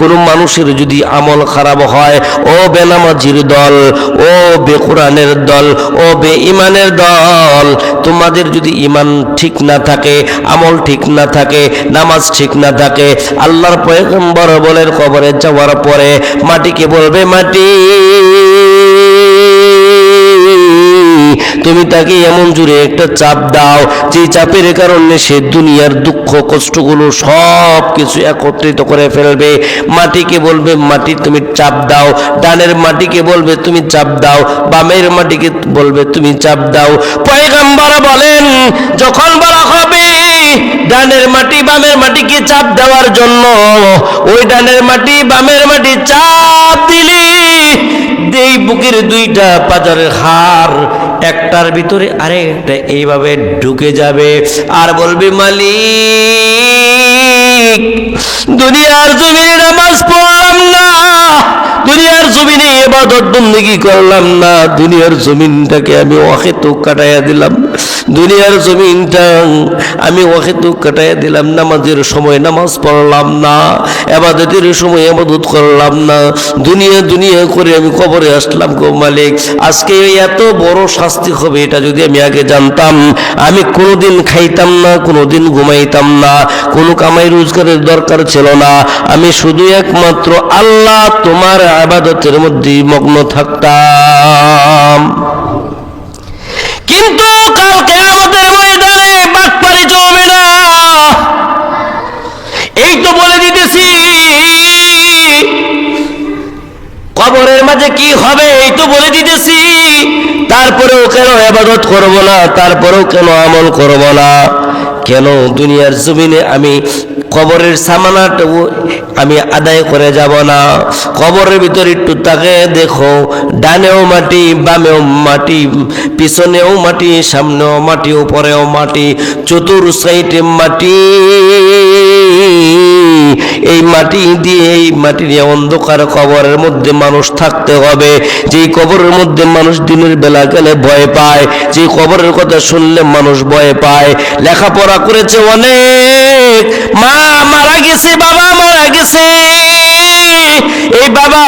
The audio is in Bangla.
কোনো মানুষের যদি আমল খারাপ হয়, ও বেনামাজির দল, ও বেকুরানের দল, ও বে ইমানের দল, তোমাদের যদি ইমান ঠিক না থাকে, আমল ঠিক না থাকে, নামাজ ঠিক না থাকে, আল্লাহর পয়গম্বর বলেন কবরে যাওয়ার পরে মাটিকে বলবে, মাটি, তুমি তাকে এমন জুড়ে একটা চাপ দাও, যে চাপের কারণে সে দুনিয়ার দুঃখ কষ্টগুলো সব কিছু একত্রিত করে ফেলবে। মাটিকে বলবে, মাটি তুমি চাপ দাও। ডানের মাটিকে বলবে, তুমি চাপ দাও। বামের মাটিকে বলবে, তুমি চাপ দাও। পয়গাম্বর বলেন, যখন বলা হবে ডানের মাটি বামের মাটিকে চাপ দেওয়ার জন্য, ওই ডানের মাটি বামের মাটি চাপ দিলি, এই বুকের দুইটা পাজারের হার একটার ভিতরে আরেকটা এইভাবে ঢুকে যাবে। আর বলবে, মালিক, দুনিয়ার জমিনে নামাজ পড়লাম না। দুনিয়ার জমিনে এবাদত বন্দেগি করলাম না। দুনিয়ার জমিনটাকে আমি অহেতুক কাটাইয়া দিলাম। দুনিয়ার জমিনটা আমি অহেতুক কাটাইয়া দিলাম, নামাজের সময় নামাজ পড়লাম না, এবাদতের সময় এবাদত করলাম না। দুনিয়া দুনিয়া করে আমি কবরে আসলাম গো মালিক। আজকে এত বড় শাস্তি হবে, এটা যদি আমি আগে জানতাম, আমি কোনোদিন খাইতাম না, কোনোদিন ঘুমাইতাম না। কোনো কামাই রোজগারের দরকার ছিল না। আমি শুধু একমাত্র আল্লাহ তোমার আবাদতের মধ্যে মগ্ন থাকতাম। মাঝে কি হবে এই তো বলে দিতেছি। তারপরেও কেন আবাদত করব না? তারপরেও কেন আমল করব না? কেন দুনিয়ার জমিনে আমি কবরের সামানাটাও আমি আদায় করে যাব না? কবরের ভিতরে একটু তাকে দেখো। ডানেও মাটি, বামেও মাটি, পিছনেও মাটি, সামনেও মাটি, উপরেও মাটি, চতুর সাইডে মাটি। এই মাটি দিয়ে, এই মাটি দিয়ে অন্ধকার কবরের মধ্যে মানুষ থাকতে হবে। যেই কবরের মধ্যে মানুষ দিনের বেলা গেলে ভয় পায় যে কবরের কথা শুনলে মানুষ ভয় পায়। লেখাপড়া করেছে অনেক। মা মারা গেছে, বাবা মারা গেছে। এই বাবা